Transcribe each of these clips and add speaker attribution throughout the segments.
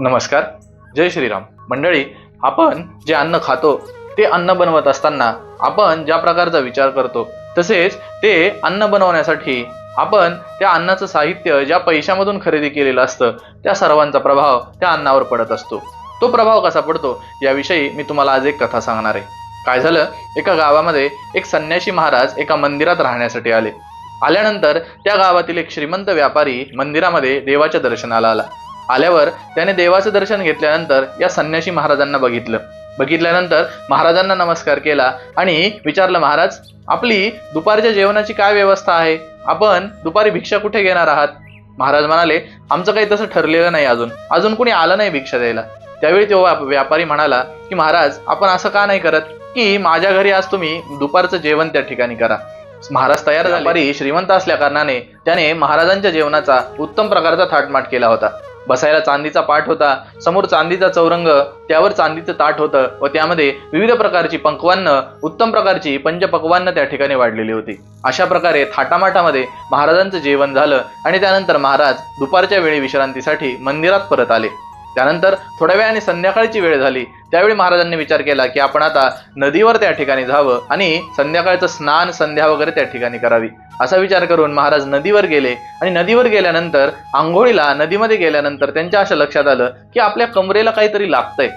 Speaker 1: नमस्कार जय श्रीराम. मंडळी आपण जे अन्न खातो ते अन्न बनवत असताना आपण ज्या प्रकारचा विचार करतो तसेच ते अन्न बनवण्यासाठी आपण त्या अन्नाचं साहित्य ज्या पैशामधून खरेदी केलेलं असतं त्या सर्वांचा प्रभाव त्या अन्नावर पडत असतो. तो प्रभाव कसा पडतो याविषयी मी तुम्हाला आज एक कथा सांगणार आहे. काय झालं एका गावामध्ये एक संन्यासी महाराज एका मंदिरात राहण्यासाठी आले. आल्यानंतर त्या गावातील एक श्रीमंत व्यापारी मंदिरामध्ये देवाच्या दर्शनाला आला. आल्यावर त्याने देवाचं दर्शन घेतल्यानंतर या संन्यासी महाराजांना बघितलं. बघितल्यानंतर महाराजांना नमस्कार केला आणि विचारलं महाराज आपली दुपारच्या जेवणाची काय व्यवस्था आहे? आपण दुपारी भिक्षा कुठे घेणार आहात? महाराज म्हणाले आमचं काही तसं ठरलेलं नाही अजून. अजून कोणी आलं नाही भिक्षा द्यायला. त्यावेळी तो व्याप- व्यापारी म्हणाला की महाराज आपण असं का नाही करत की माझ्या घरी आज तुम्ही दुपारचं जेवण त्या ठिकाणी करा. महाराज तयार झाले व्यापारी श्रीमंत असल्या कारणाने त्याने महाराजांच्या जेवणाचा उत्तम प्रकारचा थाटमाट केला होता. बसायला चांदीचा पाठ होता. समोर चांदीचा चौरंग त्यावर चांदीचं ताट होतं व त्यामध्ये विविध प्रकारची पंकवान्न उत्तम प्रकारची पंचपक्वान्न त्या ठिकाणी वाढलेली होती. अशा प्रकारे थाटामाटामध्ये महाराजांचं जेवण झालं आणि त्यानंतर महाराज दुपारच्या वेळी विश्रांतीसाठी मंदिरात परत आले. त्यानंतर थोड्या वेळाने संध्याकाळची वेळ झाली. त्यावेळी महाराजांनी विचार केला की आपण आता नदीवर त्या ठिकाणी जावं आणि संध्याकाळचं स्नान संध्या वगैरे त्या ठिकाणी करावी. असा विचार करून महाराज नदीवर गेले. आणि नदीवर गेल्यानंतर आंघोळीला नदीमध्ये गेल्यानंतर त्यांच्या अशा लक्षात आलं की आपल्या कमरेला काहीतरी लागतंय.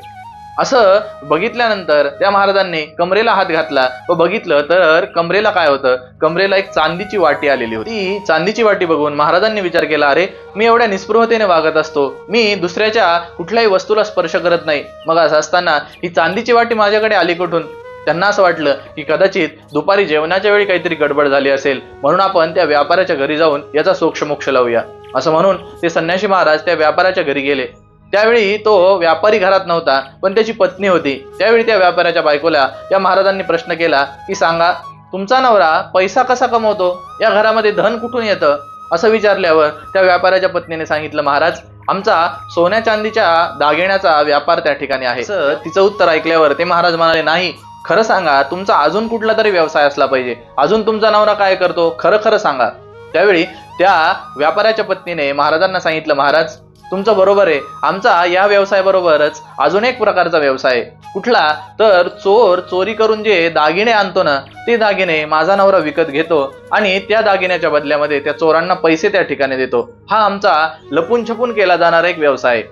Speaker 1: असं बघितल्यानंतर त्या महाराजांनी कमरेला हात घातला व बघितलं तर कमरेला काय होतं? कमरेला एक चांदीची वाटी आलेली होती. ती चांदीची वाटी बघून महाराजांनी विचार केला अरे मी एवढ्या निस्पृहतेने वागत असतो. मी दुसऱ्याच्या कुठल्याही वस्तूला स्पर्श करत नाही. मग असं असताना ही चांदीची वाटी माझ्याकडे आली कुठून? त्यांना असं वाटलं की कदाचित दुपारी जेवणाच्या वेळी काहीतरी गडबड झाली असेल म्हणून आपण त्या व्यापाऱ्याच्या घरी जाऊन याचा सोक्षमोक्ष लावूया. असं म्हणून ते संन्यासी महाराज त्या व्यापाऱ्याच्या घरी गेले. त्यावेळी तो व्यापारी घरात नव्हता पण त्याची पत्नी होती. त्यावेळी त्या व्यापाऱ्याच्या बायकोला या महाराजांनी प्रश्न केला की सांगा तुमचा नवरा पैसा कसा कमवतो? या घरामध्ये धन कुठून येतं? असं विचारल्यावर त्या व्यापाऱ्याच्या पत्नीने सांगितलं महाराज आमचा सोन्या चांदीच्या दागिण्याचा व्यापार त्या ठिकाणी आहे. तिचं उत्तर ऐकल्यावर ते महाराज म्हणाले नाही खरं सांगा तुमचा अजून कुठला तरी व्यवसाय असला पाहिजे. अजून तुमचा नवरा काय करतो? खरं खरं सांगा. त्यावेळी त्या व्यापाऱ्याच्या पत्नीने महाराजांना सांगितलं महाराज तुमचं बरोबर आहे. आमचा या व्यवसायाबरोबरच अजून एक प्रकारचा व्यवसाय आहे. कुठला? तर चोर चोरी करून जे दागिने आणतो ना ते दागिने माझा नवरा विकत घेतो आणि त्या दागिन्याच्या बदल्यामध्ये त्या चोरांना पैसे त्या ठिकाणी देतो. हा आमचा लपून छपून केला जाणारा एक व्यवसाय आहे.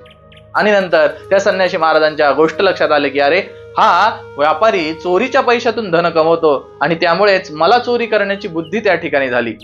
Speaker 1: आणि नंतर त्या संन्याशी महाराजांच्या गोष्ट लक्षात आले की अरे हा व्यापारी चोरीच्या पैशातून धन कमवतो आणि त्यामुळेच मला चोरी करण्याची बुद्धी त्या ठिकाणी झाली.